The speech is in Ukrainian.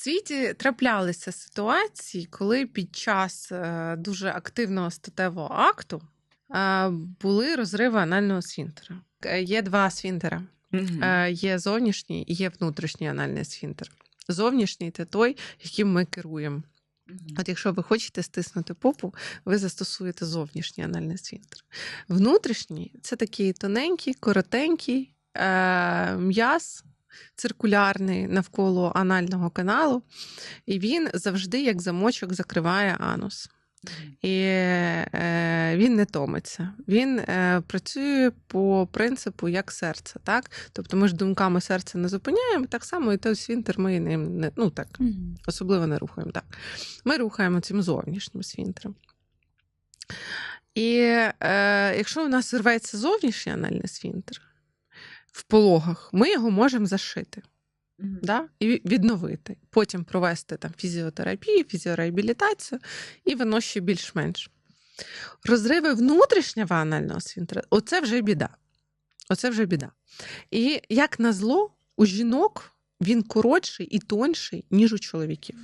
світі траплялися ситуації, коли під час е, дуже активного статевого акту е, були розриви анального сфінктера. Е, Є два. Е, Є зовнішній і є внутрішній анальний сфінктер. Зовнішній це той, яким ми керуємо. От якщо ви хочете стиснути попу, ви застосуєте зовнішній анальний сфінктер. Внутрішній це такий тоненький, коротенький е- м'яз. Циркулярний навколо анального каналу, і він завжди, як замочок, закриває анус. І е, він не томиться. Він е, працює по принципу як серце. Так? Тобто ми ж думками серця не зупиняємо, так само і той свінтер ми ним не, ну, так, особливо не рухаємо. Так. Ми рухаємо цим зовнішнім свінтером. І е, якщо у нас рветься зовнішній анальний свінтер в пологах, ми його можемо зашити Мгм. да? і відновити. Потім провести там фізіотерапію, фізіореабілітацію, і воно ще більш-менш. Розриви внутрішнього анального свінтера оце вже біда. Оце вже біда. І як назло, у жінок він коротший і тонший, ніж у чоловіків.